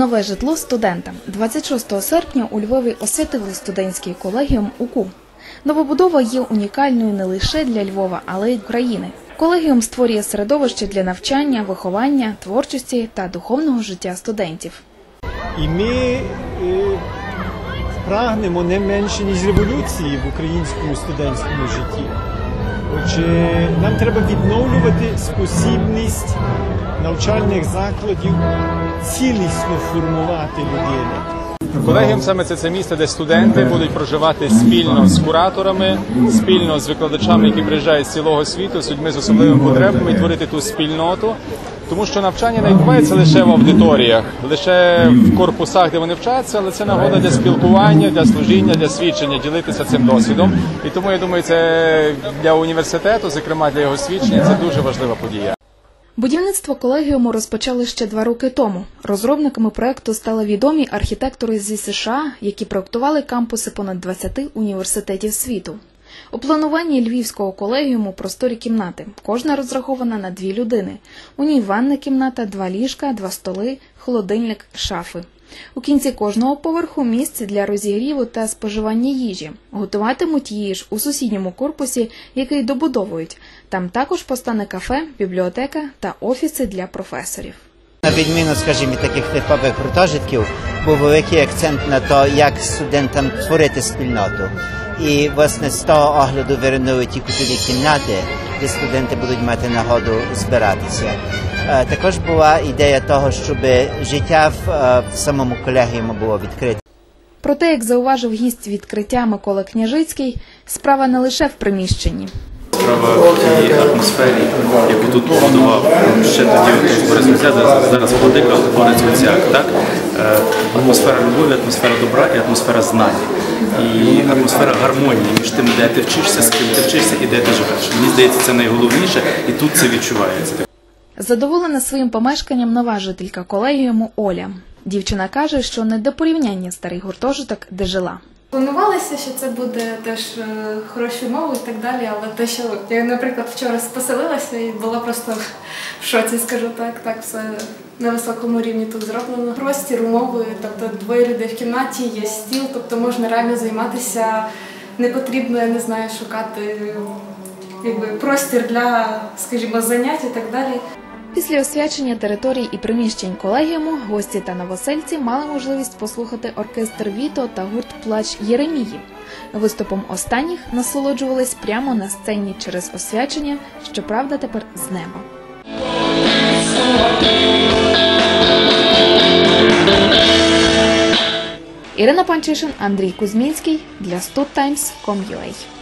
нове житло студентам. 26 серпня у Львові освятили студентський колегіум УКУ. Новобудова є унікальною не лише для Львова, але й України. Колегіум створює середовище для навчання, виховання, творчості та духовного життя студентів. І ми е, прагнемо не менше, ніж революції в українському студентському житті. Отже, нам треба відновлювати спосібність навчальних закладів цілісно формувати людину. Колегіум саме це це місце, де студенти будуть проживати спільно з кураторами, спільно з викладачами, які приїжджають з цілого світу, з людьми з особливими потребами і творити ту спільноту. Тому що навчання не відбувається лише в аудиторіях, лише в корпусах, де вони вчаться, але це нагода для спілкування, для служіння, для свідчення, ділитися цим досвідом. І тому я думаю, це для університету, зокрема для його свідчення, це дуже важлива подія. Будівництво колегіуму розпочали ще два роки тому. Розробниками проекту стали відомі архітектори зі США, які проектували кампуси понад 20 університетів світу. У плануванні львівського колегіуму просторі кімнати. Кожна розрахована на дві людини. У ній ванна кімната, два ліжка, два столи, холодильник, шафи. У кінці кожного поверху місце для розігріву та споживання їжі. Готуватимуть її ж у сусідньому корпусі, який добудовують. Там також постане кафе, бібліотека та офіси для професорів. На відміну, скажімо, таких типових гуртожитків, був великий акцент на те, як студентам творити спільноту. І власне з того огляду виринують ті кутові кімнати, де студенти будуть мати нагоду збиратися. Е, Також була ідея того, щоб життя в, е, самому колегіуму було відкрите. Проте, як зауважив гість відкриття Микола Княжицький, справа не лише в приміщенні. Справа в тій атмосфері, яку тут побудував ще тоді Борис Гуцяк, зараз, владика Борис Гуцяк, так? Е, Атмосфера любові, атмосфера добра і атмосфера знань. І атмосфера гармонії між тим, де ти вчишся, з ким ти вчишся і де ти живеш. Мені здається, це найголовніше, і тут це відчувається. Задоволена своїм помешканням нова жителька колегіуму Оля. Дівчина каже, що не до порівняння старий гуртожиток, де жила. Планувалося, що це буде теж е, хороші умови і так далі, але те, що я, наприклад, вчора поселилася і була просто в шоці, скажу так. Так все на високому рівні тут зроблено. Простір, умови, тобто двоє людей в кімнаті, є стіл, тобто можна реально займатися. Не потрібно, я не знаю, шукати якби простір для, скажімо, занять і так далі. Після освячення територій і приміщень колегіуму гості та новосельці мали можливість послухати оркестр Віто та гурт Плач Єремії. Виступом останніх насолоджувались прямо на сцені через освячення, щоправда, тепер з неба. Ірина Панчишин, Андрій Кузьмінський для StudTimes.com.ua